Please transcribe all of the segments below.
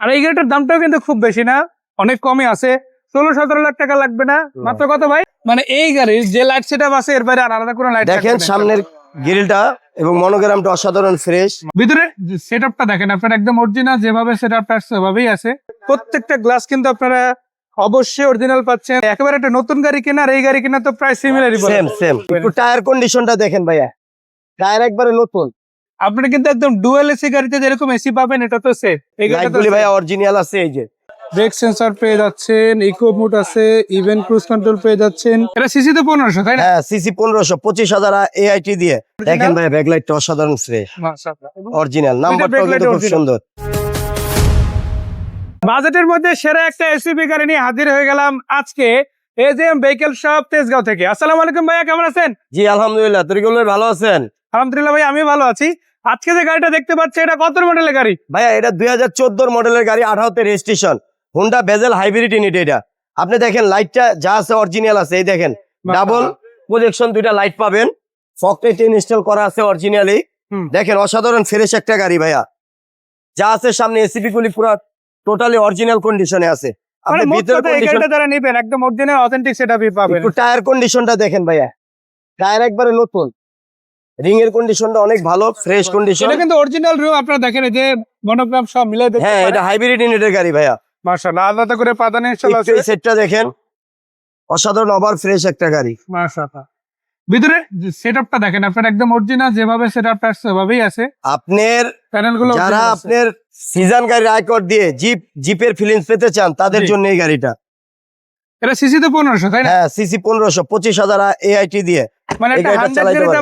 আর এই গাড়িটার দামটাও কিন্তু খুব বেশি না অনেক কমই আছে। ষোলো সতেরো লাখ টাকা লাগবে না? মাত্র কত ভাই? মানে এই গাড়ির যে লাইট সেট আছে এর বাইরে আর আলাদা কোনো লাইট দেখেন সামনের গ্রিলটা এবং মনোগ্রামটা অসাধারণ ফ্রেশ ভিতরে সেট আপটা দেখেন আপনার একদম অরিজিনাল যেভাবে সেট আপটা আসছে ওভাবেই আছে। প্রত্যেকটা গ্লাস কিন্তু আপনারা অবশ্যই অরিজিনাল পাচ্ছেন। একেবারে একটা নতুন গাড়ি কেনা আর এই গাড়ি কেনা তো প্রায় সিমিলারই সেম সেম একটু টায়ার কন্ডিশনটা দেখেন ভাইয়া। টায়ার একবারে নতুন। আপনি কিন্তু একদম ডুয়েল এসি গাড়িতে যেরকম এসি পাবেন এটা তো সেফ এই গাড়িটা লাইটগুলি ভাইয়া অরিজিনাল আছে এই যে। ব্রেক সেন্সর পেয়ে যাচ্ছেন ইকো মোড আছে ইভেন্ট ক্রুজ কন্ট্রোল পেয়ে যাচ্ছেন। এটা সিসি তো পনেরোশো তাই না? হ্যাঁ সিসি পনেরোশো পঁচিশ হাজার এআইটি দিয়ে। দেখেন ভাইয়া ব্যাকলাইটটা অসাধারণ ফ্রেশ মাশাআল্লাহ। অরিজিনাল নাম্বারটাও backlight কিন্তু খুব সুন্দর। বাজেটের মধ্যে সেরা একটা এসইউভি গাড়ি নিয়ে হাজির হয়ে গেলাম আজকে এজেএম ভেহিকেল শপ তেজগাঁও থেকে। আসসালামু আলাইকুম ভাইয়া কেমন আছেন? জি আলহামদুলিল্লাহ। তরিকুল ভাই ভালো আছেন? আলহামদুলিল্লাহ ভাই আমি ভালো আছি। আজকে যে গাড়িটা দেখতে পাচ্ছি এটা কত মডেলের গাড়ি? ভাইয়া এটা দুই হাজার মডেলের গাড়ি আঠারোতে registration Honda Vezel hybrid unit এটা। আপনি দেখেন লাইটটা যা আছে অরিজিনাল আছে এই দেখেন ডাবল প্রজেকশন দুইটা লাইট পাবেন। ফকটেট ইনস্টল করা আছে অরিজিনালি। দেখেন অসাধারণ ফ্রেশ একটা গাড়ি ভাইয়া। যা আছে সামনে এসিপি গুলি পুরো টোটালি অরিজিনাল কন্ডিশনে আছে। আপনি মানে ভিতরে গাড়িটা যারা নেবেন একদম অরিজিনাল অথেন্টিক সেটআপই পাবেন। একটু টায়ার কন্ডিশনটা দেখেন ভাইয়া। টায়ার একবারে নতুন। রিং এর কন্ডিশনটা অনেক ভালো ফ্রেশ কন্ডিশন এটা কিন্তু অরিজিনাল রুম আপনারা দেখেন এই যে মনোগ্রাম সব মিলে দেখতে হ্যাঁ এটা হাইব্রিড ইউনিটের গাড়ি ভাইয়া। মাশাআল্লাহ আলাদা করে পাদানি ইনশাআল্লাহ এই সেটটা দেখেন। অসাধারণ ওভার ফ্রেশ একটা গাড়ি। মাশাআল্লাহ। ভিতরে সেটআপটা দেখেন আপনার একদম অরিজিনাল যেভাবে সেটআপটা ওভাবেই আছে। আপনার প্যানেলগুলো যারা আপনার সিজন গাড়ির আয়কর দিয়ে জিপ জিপের ফিলিংস পেতে চান তাদের জন্য এই গাড়িটা। এটা সিসি তো পনেরোশো তাই না? হ্যাঁ সিসি পনেরোশো পঁচিশ হাজার এআইটি দিয়ে। মানে।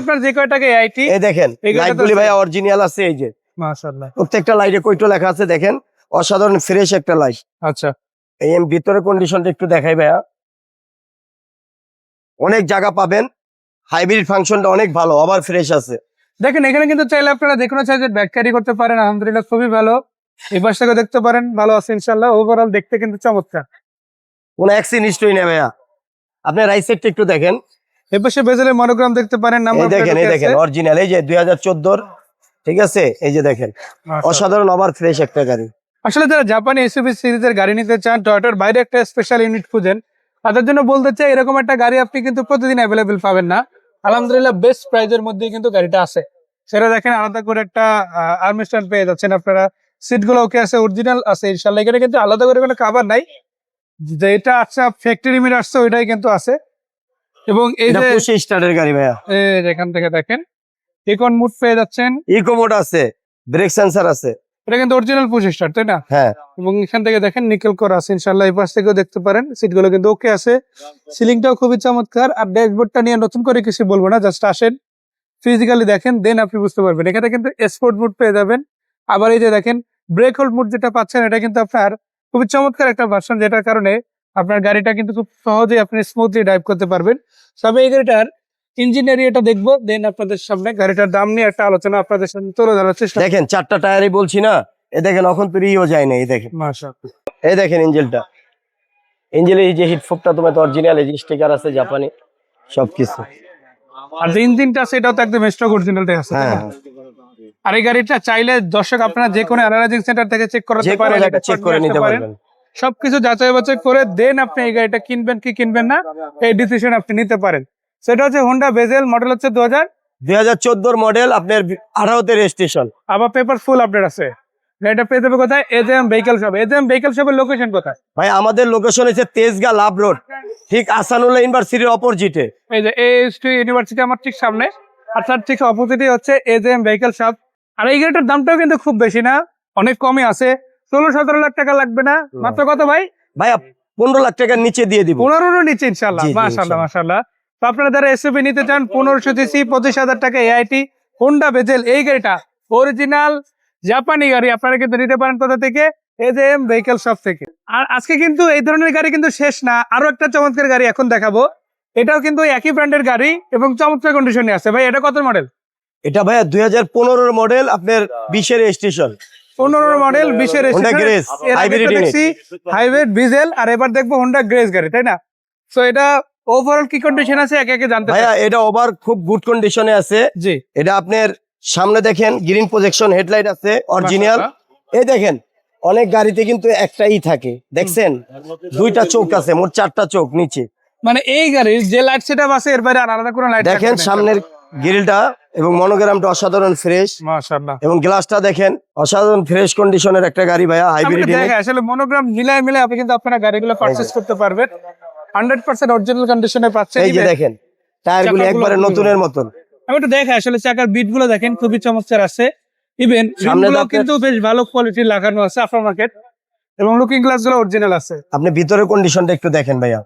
আপনার যে আইটি এই দেখেন লাইটগুলি। অরিজিনাল আছে এই যে। মাশাআল্লাহ। প্রত্যেকটা লাইটে লেখা আছে দেখেন? অসাধারণ ফ্রেশ একটা লাইট। আচ্ছা। এই এম ভিতরে কন্ডিশনটা একটু দেখাই ভাইয়া। অনেক জায়গা পাবেন। হাইব্রিড ফাংশনটা অনেক ভালো আবার ফ্রেশ আছে। দেখেন এখানে কিন্তু চাইলে আপনারা যে কোনো সাইজের ব্যাগ ক্যারি করতে পারেন। আলহামদুলিল্লাহ খুবই ভালো। এই পাশ থেকে দেখতে পারেন ভালো আছে ইনশাল্লাহ ওভারঅল দেখতে কিন্তু চমৎকার। কোনো হিস্ট্রি নেই ভাইয়া। আপনি রাইট সাইডটা একটু দেখেন। এই পাশে বেজেলের মনোগ্রাম দেখতে পারেন নাম্বার দেখেন এই দেখেন অরিজিনাল এই যে দুই হাজার চোদ্দোর ঠিক আছে? এই যে দেখেন অসাধারণ আবার ফ্রেশ একটা গাড়ি। আসলে যারা জাপানি এসইউভি সিরিজের গাড়ি নিতে চান টয়োটার বাইরে একটা স্পেশাল ইউনিট খুঁজেন। তাদের জন্য বলতে চাই এরকম একটা গাড়ি আপনি কিন্তু প্রতিদিন অ্যাভেলেবেল পাবেন না। আলহামদুলিল্লাহ বেস্ট প্রাইজের মধ্যেই কিন্তু গাড়িটা আছে। সেটা দেখেন আলাদা করে একটা আর্মিস্ট্যান্ড পেয়ে যাচ্ছেন আপনারা। সিটগুলো ওকে আছে অরিজিনাল আছে ইনশাল্লাহ এখানে কিন্তু আলাদা করে কোনো কাভার নাই। যেটা আচ্ছা ফ্যাক্টরি মির আসছে ওইটাই কিন্তু আছে। এবং এই যে পুশে স্টার্টের গাড়ি ভাইয়া। এই এখান থেকে দেখেন ইকন মুড পেয়ে যাচ্ছেন। ইকো মোড আছে ব্রেক সেন্সর আছে। এটা কিন্তু অরিজিনাল পুশ স্টার তাই না? হ্যাঁ। এবং এখান থেকে দেখেন নিকেল করা আছে ইনশাল্লাহ এই পাশ থেকেও দেখতে পারেন সিটগুলো কিন্তু ওকে আছে। সিলিংটাও খুবই চমৎকার আর ড্যাশবোর্ডটা নিয়ে নতুন করে কিছু বলব না জাস্ট আসেন। ফিজিক্যালি দেখেন দেন আপনি বুঝতে পারবেন। এখানে কিন্তু স্পোর্ট মুড পেয়ে যাবেন। আবার এই যে দেখেন ব্রেক হোল্ড মুড যেটা পাচ্ছেন এটা কিন্তু আপনার খুবই চমৎকার একটা ভার্সন যেটার কারণে আপনার গাড়িটা কিন্তু খুব সহজেই আপনি স্মুথলি ড্রাইভ করতে পারবেন। তবে এই গাড়িটার ইঞ্জিন এরিয়াটা দেখব দেন আপনাদের সামনে গাড়িটার দাম নিয়ে একটা আলোচনা আপনাদের সামনে তুলে ধরার চেষ্টা দেখেন চারটা টায়ারই বলছি না এ দেখেন এখন তো রিও যায় না এই দেখেন। মাশাআল্লাহ। এই দেখেন ইঞ্জেলটা ইঞ্জেলের এই যে হিটফোকটা তোমার তো অরিজিনাল এই স্টিকার আছে জাপানি সবকিছু। আর যে ইঞ্জিনটা সেটাও তো একদম স্টক অরিজিনালটাই আছে হ্যাঁ। আর এই গাড়িটা চাইলে দর্শক আপনারা যে কোনো অ্যানালাইজিং সেন্টার থেকে চেক করাতে পারেন চেক করে নিতে পারবেন। সবকিছু যাচাই বাছাই করে দেন আপনি এই গাড়িটা কিনবেন কি কিনবেন না এই ডিসিশন আপনি নিতে পারেন। সেটা হচ্ছে হোন্ডা বেজেল মডেল হচ্ছে দু হাজার দুই হাজার চোদ্দোর মডেল আপনার আঠারোতে রেজিস্ট্রেশন আবার পেপার ফুল আপডেট আছে। গাড়িটা পেয়ে যাবে কোথায়? HM vehicle shop HM vehicle শপের লোকেশন কোথায়? ভাই আমাদের লোকেশন হচ্ছে তেজগা লাভ রোড ঠিক আসানুল্লাহ ইউনিভার্সিটির অপোজিটে এই যে এএসটি ইউনিভার্সিটি আমার ঠিক সামনে। আর তার ঠিক অপোজিটে হচ্ছে এজএম ভেহিকেল শপ আর এই গাড়িটার দামটাও কিন্তু খুব বেশি না অনেক কমই আছে। ষোলো সতেরো লাখ টাকা লাগবে না। মাত্র কত ভাই? ভাইয়া পনেরো লাখ টাকার নিচে দিয়ে দিব। পনেরোর নিচে ইনশাল্লাহ ইনশাল্লাহ। মাশাল্লাহ তো আপনারা যারা এসএপি নিতে চান পনেরোশো সিসি পঁচিশ হাজার টাকা এআইটি হোন্ডা বেজেল এই গাড়িটা অরিজিনাল জাপানি গাড়ি আপনারা কিন্তু নিতে পারেন কোথা থেকে? এজএম ভেহিকেল শপ থেকে। আর আজকে কিন্তু এই ধরনের গাড়ি কিন্তু শেষ না। আরও একটা চমৎকার গাড়ি এখন দেখাবো। এটাও কিন্তু একই ব্র্যান্ডের গাড়ি এবং চমৎকার কন্ডিশনে আছে। ভাই এটা কত মডেল এটা ভাইয়া দুই হাজার মডেল আপনার বিশের রেজিস্ট্রেশন পনেরো মডেল বিশের। হাইব্রিড ডিজেল আর এবার দেখব হোন্ডা গ্রেস গাড়ি তাই না? তো এটা ওভারঅল কি কন্ডিশন আছে একে একে জানতে ভাইয়া এটা ওভার খুব গুড কন্ডিশনে আছে। জি। এটা আপনার সামনে দেখেন গ্রিন প্রজেকশন হেডলাইট আছে অরিজিনাল এই দেখেন অনেক গাড়িতে কিন্তু একটাই থাকে দেখছেন? দুইটা চোখ আছে মোট চারটা চোখ নিচে। মানে এই গাড়ির যে লাইট সেটআপ আছে এর বাইরে আর আলাদা কোনো লাইট দেখেন সামনের গ্রিলটা এবং মনোগ্রামটা অসাধারণ ফ্রেশ। মাশাআল্লাহ। এবং গ্লাসটা দেখেন অসাধারণ ফ্রেশ কন্ডিশনের একটা গাড়ি ভাইয়া হাইব্রিড আসলে মনোগ্রাম মিলায় মিলে আপনি কিন্তু আপনারা গাড়িগুলো পারচেজ করতে পারবেন। হান্ড্রেড পার্সেন্ট অরিজিনাল কন্ডিশনে পাচ্ছেন এই যে দেখেন টায়ারগুলো একবারে খুবই নতুনের মতন। আমি একটু দেখে আসলে চাকার বিটগুলো দেখেন খুবই চমৎকার আছে। ইভেন সামনে গুলো কিন্তু বেশ ভালো কোয়ালিটির লাগানো আছে আফটার মার্কেট এবং লুকিং গ্লাসগুলো অরিজিনাল আছে। আপনি ভিতরের কন্ডিশনটা একটু দেখেন ভাইয়া।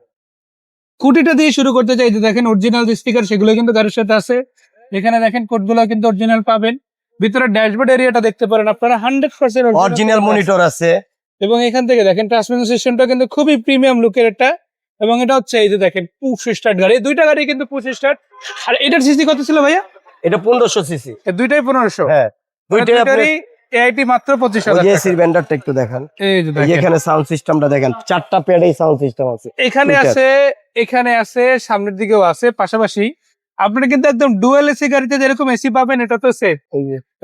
খুঁটিটা দিয়ে শুরু করতে চাইতে দেখেন অরিজিনাল যে স্পিকার সেগুলো কিন্তু গাড়ির সাথে আছে। এখানে দেখেন কোডগুলো কিন্তু অরিজিনাল পাবেন। ভিতরে ড্যাশবোর্ড এরিয়াটা দেখতে পারেন আপনারা হান্ড্রেড পার্সেন্ট অরিজিনাল মনিটর আছে। এবং এখান থেকে দেখেন ট্রান্সমিশন সিস্টেমটা কিন্তু খুবই প্রিমিয়াম লুকের একটা। এবং এটা হচ্ছে এই যে দেখেন পুশ স্টার্ট গাড়ি। দুইটা গাড়ি কিন্তু পুশ স্টার্ট আর এটার সিসি কত ছিল ভাইয়া? এটা পনেরোশো সিসি এই দুইটাই পনেরোশো? হ্যাঁ দুইটাই আপনি এআইটি মাত্র পঁচিশ হাজার। এসির ব্যান্ডারটা একটু দেখান। এই যে এই যে দেখেন। এখানে সাউন্ড সিস্টেমটা দেখেন চারটা প্যাডেই সাউন্ড সিস্টেম আছে। এখানে আছে এখানে আছে সামনের দিকেও আছে পাশাপাশি আপনারা কিন্তু একদম ডুয়েল এসি গাড়িতে যেরকম এসি পাবেন এটা তো সেফ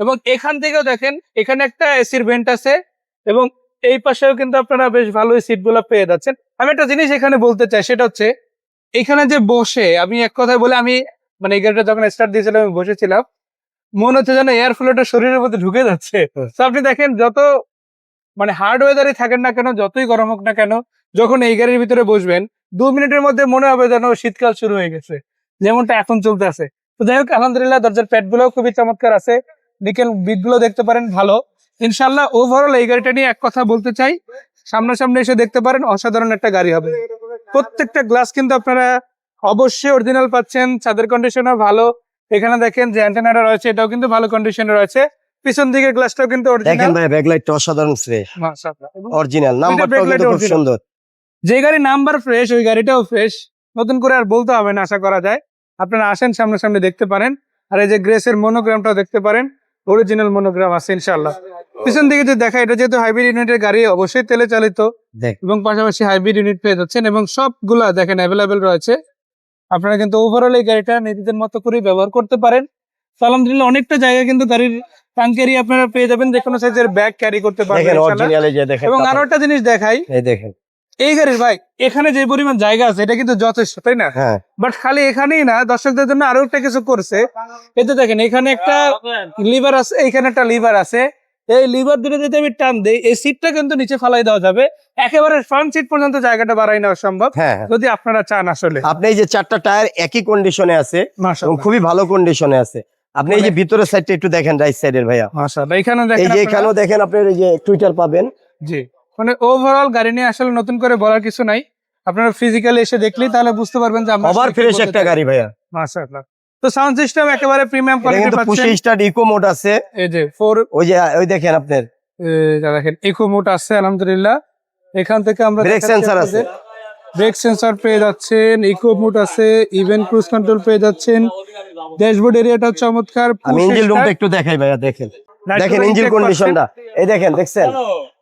এবং এখান থেকেও দেখেন এখানে একটা এসির ভেন্ট আছে এবং এই পাশেও কিন্তু আপনারা বেশ ভালো সিটগুলো পেয়ে যাচ্ছেন। আমি একটা জিনিস এখানে বলতে চাই সেটা হচ্ছে এখানে যে বসে আমি এক কথায় বলে আমি মানে এই গাড়িটা যখন স্টার্ট দিয়েছিলাম আমি বসেছিলাম মনে হচ্ছে যেন এয়ার ফ্লোটা শরীরের মধ্যে ঢুকে যাচ্ছে। তো আপনি দেখেন যত মানে হার্ড ওয়েদারে থাকেন না কেন যতই গরম হোক না কেন যখন এই গাড়ির ভিতরে বসবেন দু মিনিটের মধ্যে মনে হবে যেন শীতকাল শুরু হয়ে গেছে। যেমনটা এখন চলতে আছে তো যাই হোক আলহামদুলিল্লাহ দরজার প্যাডগুলো খুবই চমৎকার আছে। নিকেল বিটগুলো দেখতে পারেন ভালো। ইনশাল্লাহ ওভারঅল এই গাড়িটা নিয়ে এক কথা বলতে চাই। সামনাসামনি এসে দেখতে পারেন অসাধারণ একটা গাড়ি হবে। প্রত্যেকটা গ্লাস কিন্তু আপনারা অবশ্যই অরিজিনাল পাচ্ছেন ছাদের কন্ডিশনও ভালো। এখানে দেখেন যে অ্যান্টেনাটা রয়েছে এটাও কিন্তু ভালো কন্ডিশনে রয়েছে। পিছন দিকের গ্লাসটাও কিন্তু দেখেন ভাই ব্যাকলাইটটা অসাধারণ ফ্রেশ অরিজিনাল নাম্বারটাও কিন্তু খুব সুন্দর। যে গাড়ি নাম্বার ফ্রেশ ওই গাড়িটাও ফ্রেশ নতুন করে আর বলতে হবে না আশা করা যায়। আপনারা আসেন সামনে সামনে দেখতে পারেন। আর এই যে গ্রেসের মনোগ্রামটাও দেখতে পারেন। অরিজিনাল মনোগ্রাম আছে ইনশাল্লাহ পিছন দিকে যে দেখা এটা যেহেতু হাইব্রিড ইউনিটের গাড়ি অবশ্যই তেলে চালিত। এবং পাশাপাশি হাইব্রিড ইউনিট পেয়ে যাচ্ছেন এবং সবগুলা দেখেন অ্যাভেলেবেল রয়েছে। আপনারা কিন্তু ওভারঅল এই গাড়িটা নিজেদের মতো করে ব্যবহার করতে পারেন। তো আলহামদুলিল্লাহ অনেকটা জায়গা কিন্তু গাড়ির ট্যাঙ্কেরই আপনারা পেয়ে যাবেন। যে কোনো সাইজের ব্যাগ ক্যারি করতে পারবেন এবং আরও একটা জিনিস দেখাই। দেখেন। এই গাড়ির ভাই এখানে যে পরিমাণ জায়গা আছে এটা কিন্তু যথেষ্ট তাই না? হ্যাঁ। বাট খালি এখানেই না দর্শকদের জন্য আরও একটা কিছু করছে। এতে দেখেন এখানে একটা লিভার আছে এখানে একটা লিভার আছে। এই লিভার দুটো যদি আমি টান দেই এই সিটটা কিন্তু নিচে ফালাই দেওয়া যাবে। একেবারে ফ্রন্ট সিট পর্যন্ত জায়গাটা বাড়াই নেওয়া সম্ভব হ্যাঁ হ্যাঁ। যদি আপনারা চান আসলে। আপনি এই যে চারটা টায়ার একই কন্ডিশনে আছে খুবই ভালো কন্ডিশনে আছে। আপনি এই যে ভিতরের সাইডটা একটু দেখেন রাইট সাইডের ভাইয়া। মাশাআল্লাহ এখানে এই যে আপনারা- এখানেও দেখেন আপনার এই যে টুইটার পাবেন। জি। মানে ওভারঅল গাড়ি নিয়ে আসলে নতুন করে বলার কিছু নাই। আপনারা ফিজিক্যালি এসে দেখলেই তাহলে বুঝতে পারবেন যে আমরা ওভার ফ্রেশ একটা গাড়ি ভাইয়া। মাশাআল্লাহ। তো সাউন্ড সিস্টেম একেবারে প্রিমিয়াম কোয়ালিটি কিন্তু পুশ স্টার্ট ইকো মোড আছে। এই যে ফোর ওই যে ওই দেখেন আপনার। দেখেন ইকো মোড আছে আলহামদুলিল্লাহ। এখান থেকে আমরা ব্রেক সেন্সর আছে। ব্রেক সেন্সর পেয়ে যাচ্ছেন ইকো মোড আছে ইভেন ক্রুজ কন্ট্রোল পেয়ে যাচ্ছেন। ড্যাশবোর্ড এরিয়াটা চমৎকার আমি ইঞ্জিন রুমটা একটু দেখাই ভাইয়া দেখেন। দেখেন ইঞ্জিন কন্ডিশনটা এই দেখেন দেখছেন?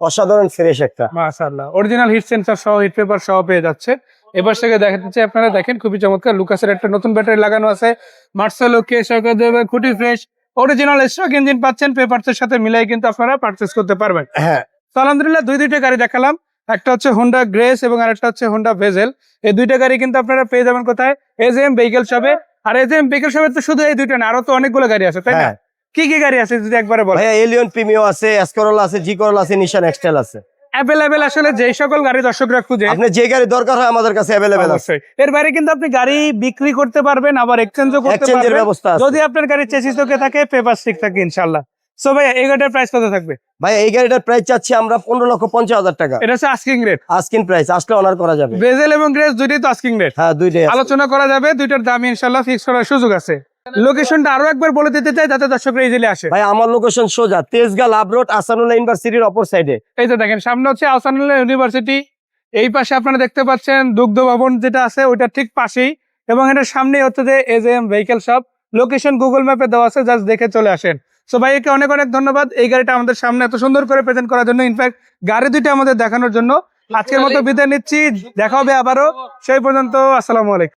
অসাধারণ ফ্রেশ একটা। মাশাআল্লাহ। অরিজিনাল হিট সেন্সর সহ হিট পেপার সহ পেয়ে যাচ্ছে। এবার থেকে দেখাচ্ছে আপনারা দেখেন খুবই চমৎকার। লুকাসের একটা নতুন ব্যাটারি লাগানো আছে। মার্সেলো কে সরকার দেবে খুঁটি ফ্রেশ অরিজিনাল স্টক ইঞ্জিন পাচ্ছেন পেপারসের সাথে মিলাই কিন্তু আপনারা পারচেস করতে পারবেন। হ্যাঁ। তো আলহামদুলিল্লাহ দুই দুইটা গাড়ি দেখালাম। একটা হচ্ছে হোন্ডা গ্রেস এবং আরেকটা হচ্ছে হোন্ডা ভেজেল এই দুইটা গাড়ি কিন্তু আপনারা পেয়ে যাবেন কোথায়? এজ এম ভেহিকেল শপে আর এজ এম ভেহিকেল শপে তো শুধু এই দুইটা না আরও তো অনেকগুলো গাড়ি আছে তাই না? হ্যাঁ। কি কি গাড়ি আছে যদি একবারে বলেন? ভাইয়া এলিয়ন প্রিমিও আছে এসকরল আছে জি করল আছে নিশান এক্সটেল আছে। অ্যাভেলেবেল আসলে যেই সকল গাড়ি দর্শকরা খুঁজে আপনি যে গাড়ি দরকার হয় আমাদের কাছে অ্যাভেলেবেল আছে। এর বাইরে কিন্তু আপনি গাড়ি বিক্রি করতে পারবেন আবার এক্সচেঞ্জও করতে এক্সচেঞ্জের পারবেন। ব্যবস্থা আছে। যদি আপনার গাড়ি চেসিস তোকে থাকে পেপার স্টিক থাকে ইনশাল্লাহ সো ভাই এই গাড়িটার প্রাইস কত থাকবে? ভাই এই গাড়িটার প্রাইস চাচ্ছি আমরা পনেরো লক্ষ পঞ্চাশ হাজার টাকা। এটা হচ্ছে আস্কিং রেট আস্কিং প্রাইস আসলে অনার করা যাবে। বেজেল এবং গ্রেস দুইটাই তো আস্কিং রেট হ্যাঁ দুইটাই আলোচনা করা যাবে দুইটার দাম ইনশাল্লাহ ফিক্স করার সুযোগ আছে। লোকেশনটা আরও একবার বলে দিতে চাই যাতে দর্শকরা ইজিলি আসে। ভাই আমার লোকেশন সোজা তেজগাঁ লাভ রোড আসানুল্লাহ ইউনিভার্সিটির অপর সাইডে এই তো দেখেন সামনে হচ্ছে আহসানুল্লাহ ইউনিভার্সিটি এই পাশে আপনারা দেখতে পাচ্ছেন দুগ্ধ ভবন যেটা আছে ওইটার ঠিক পাশেই। এবং এটার সামনেই হচ্ছে যে H M vehicle shop location Google ম্যাপে দেওয়া আছে জাস্ট দেখে চলে আসেন। সো ভাইকে অনেক অনেক ধন্যবাদ এই গাড়িটা আমাদের সামনে এত সুন্দর করে প্রেজেন্ট করার জন্য। ইনফ্যাক্ট গাড়ি দুইটা আমাদের দেখানোর জন্য। আজকের মতো বিদায় নিচ্ছি দেখা হবে আবারও। সেই পর্যন্ত আসসালামু আলাইকুম।